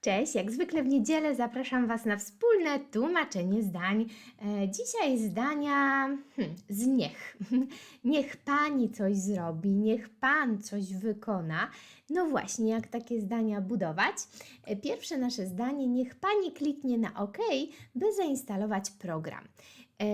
Cześć, jak zwykle w niedzielę zapraszam Was na wspólne tłumaczenie zdań. E, dzisiaj zdania hmm, z niech. Niech Pani coś zrobi, niech Pan coś wykona. No właśnie, jak takie zdania budować? E, pierwsze nasze zdanie, niech Pani kliknie na OK, by zainstalować program. E,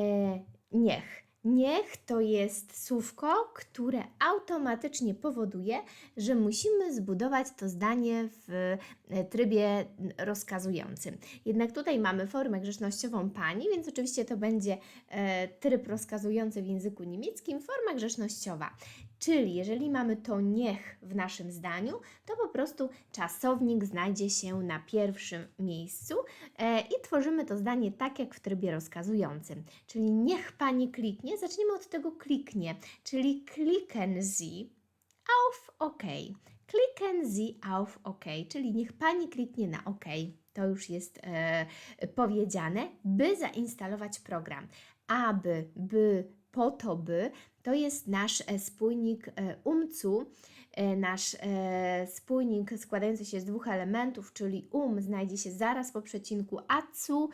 niech. Niech to jest słówko, które automatycznie powoduje, że musimy zbudować to zdanie w e, trybie rozkazującym. Jednak tutaj mamy formę grzecznościową pani, więc oczywiście to będzie e, tryb rozkazujący w języku niemieckim, forma grzecznościowa. Czyli jeżeli mamy to niech w naszym zdaniu, to po prostu czasownik znajdzie się na pierwszym miejscu e, i tworzymy to zdanie tak jak w trybie rozkazującym. Czyli niech pani kliknie, zaczniemy od tego kliknie, czyli klicken Sie auf OK. Klicken Sie auf OK, czyli niech pani kliknie na OK. To już jest e, powiedziane, by zainstalować program. Aby, by, po to, by to jest nasz e, spójnik e, umcu, e, nasz spójnik składający się z dwóch elementów, czyli um znajdzie się zaraz po przecinku acu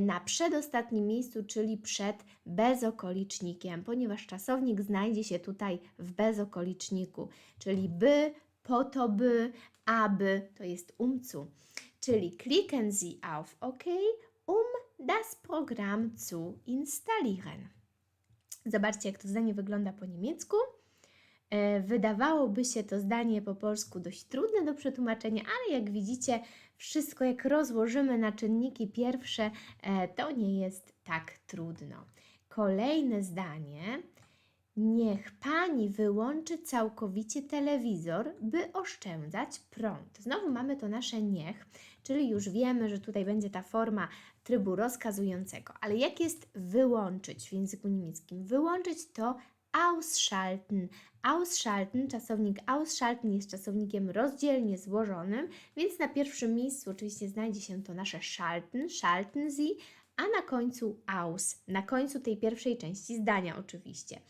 na przedostatnim miejscu, czyli przed bezokolicznikiem, ponieważ czasownik znajdzie się tutaj w bezokoliczniku, czyli by, po to by, aby, to jest umcu. Czyli klicken Sie auf OK, um das Programm zu installieren. Zobaczcie, jak to zdanie wygląda po niemiecku. E, Wydawałoby się to zdanie po polsku dość trudne do przetłumaczenia, ale jak widzicie, wszystko jak rozłożymy na czynniki pierwsze, e, to nie jest tak trudno. Kolejne zdanie. Niech pani wyłączy całkowicie telewizor, by oszczędzać prąd. Znowu mamy to nasze niech, czyli już wiemy, że tutaj będzie ta forma trybu rozkazującego. Ale jak jest wyłączyć w języku niemieckim? Wyłączyć to ausschalten. Ausschalten, czasownik ausschalten jest czasownikiem rozdzielnie złożonym, więc na pierwszym miejscu oczywiście znajdzie się to nasze schalten, schalten Sie, a na końcu aus, na końcu tej pierwszej części zdania oczywiście.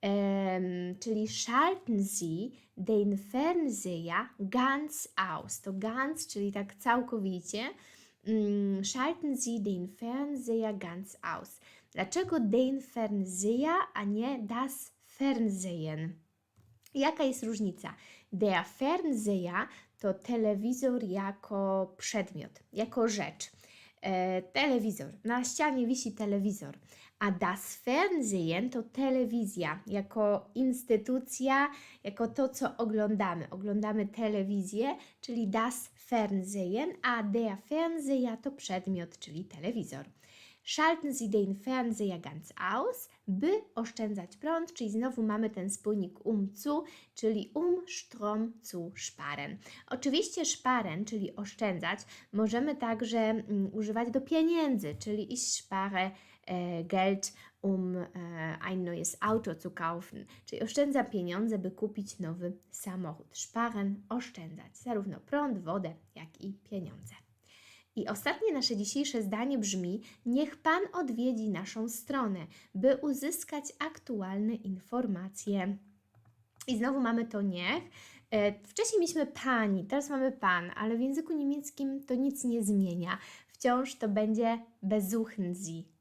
Em, czyli schalten Sie den Fernseher ganz aus. To ganz, czyli tak całkowicie. Mm, Schalten Sie den Fernseher ganz aus. Dlaczego den Fernseher, a nie das Fernsehen? Jaka jest różnica? Der Fernseher to telewizor jako przedmiot, jako rzecz. E, telewizor. Na ścianie wisi telewizor. A das Fernsehen to telewizja jako instytucja, jako to, co oglądamy. Oglądamy telewizję, czyli das Fernsehen, a der Fernseher to przedmiot, czyli telewizor. Schalten Sie den Fernseher ganz aus, by oszczędzać prąd, czyli znowu mamy ten spójnik um zu, czyli um Strom zu sparen. Oczywiście sparen, czyli oszczędzać, możemy także mm, używać do pieniędzy, czyli ich spare e, Geld, um e, ein neues Auto zu kaufen, czyli oszczędza pieniądze, by kupić nowy samochód. Sparen, oszczędzać, zarówno prąd, wodę, jak i pieniądze. I ostatnie nasze dzisiejsze zdanie brzmi: Niech Pan odwiedzi naszą stronę, by uzyskać aktualne informacje. I znowu mamy to niech. E, Wcześniej mieliśmy pani, teraz mamy pan, ale w języku niemieckim to nic nie zmienia. Wciąż to będzie besuchen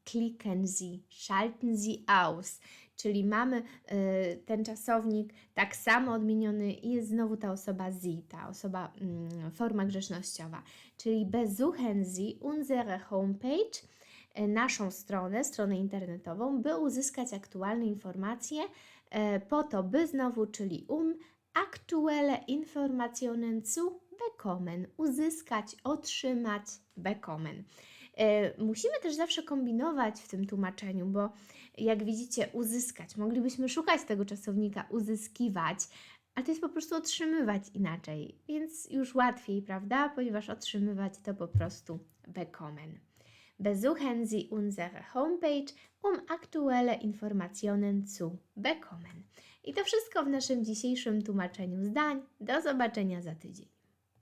klicken Sie, schalten Sie aus. Czyli mamy e, ten czasownik tak samo odmieniony i jest znowu ta osoba Sie, ta osoba, mm, forma grzecznościowa. Czyli besuchen Sie unsere Homepage, e, naszą stronę, stronę internetową, by uzyskać aktualne informacje e, po to, by znowu, czyli um, aktuelle Informationen zu bekommen, uzyskać, otrzymać, bekommen. E, Musimy też zawsze kombinować w tym tłumaczeniu, bo jak widzicie, uzyskać, moglibyśmy szukać tego czasownika uzyskiwać, ale to jest po prostu otrzymywać inaczej, więc już łatwiej, prawda? Ponieważ otrzymywać to po prostu bekommen. Besuchen Sie unsere Homepage, um aktuelle Informationen zu bekommen. I to wszystko w naszym dzisiejszym tłumaczeniu zdań. Do zobaczenia za tydzień.